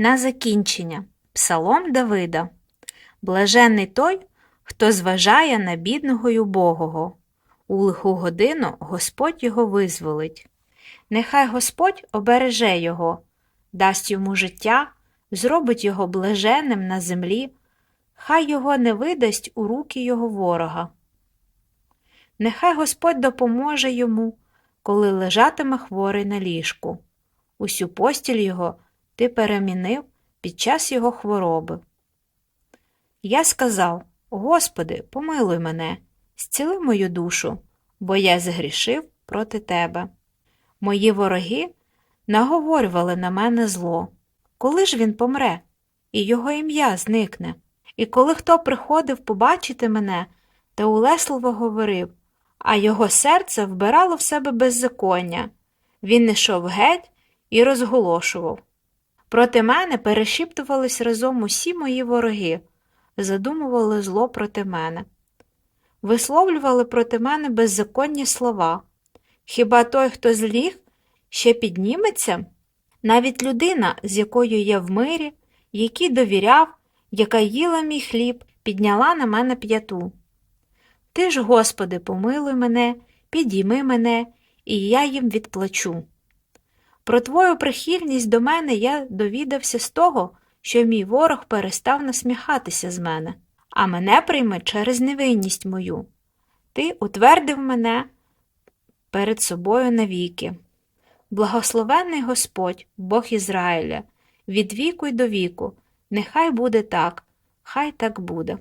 На закінчення. Псалом Давида. Блаженний той, хто зважає на бідного й убогого. У лиху годину Господь його визволить. Нехай Господь обереже його, дасть йому життя, зробить його блаженним на землі, хай його не видасть у руки його ворога. Нехай Господь допоможе йому, коли лежатиме хворий на ліжку. Усю постіль його ти перемінив під час його хвороби. Я сказав: Господи, помилуй мене, зціли мою душу, бо я згрішив проти тебе. Мої вороги наговорювали на мене зло. Коли ж він помре, і його ім'я зникне? І коли хто приходив побачити мене та улесливо говорив, а його серце вбирало в себе беззаконня, він не йшов геть і розголошував. Проти мене перешіптувались разом усі мої вороги, задумували зло проти мене, висловлювали проти мене беззаконні слова. Хіба той, хто зліг, ще підніметься? Навіть людина, з якою я в мирі, якій довіряв, яка їла мій хліб, підняла на мене п'яту. Ти ж, Господи, помилуй мене, підійми мене, і я їм відплачу. Про твою прихильність до мене я довідався з того, що мій ворог перестав насміхатися з мене, а мене прийме через невинність мою. Ти утвердив мене перед собою навіки. Благословенний Господь, Бог Ізраїля, від віку й до віку, нехай буде так, хай так буде.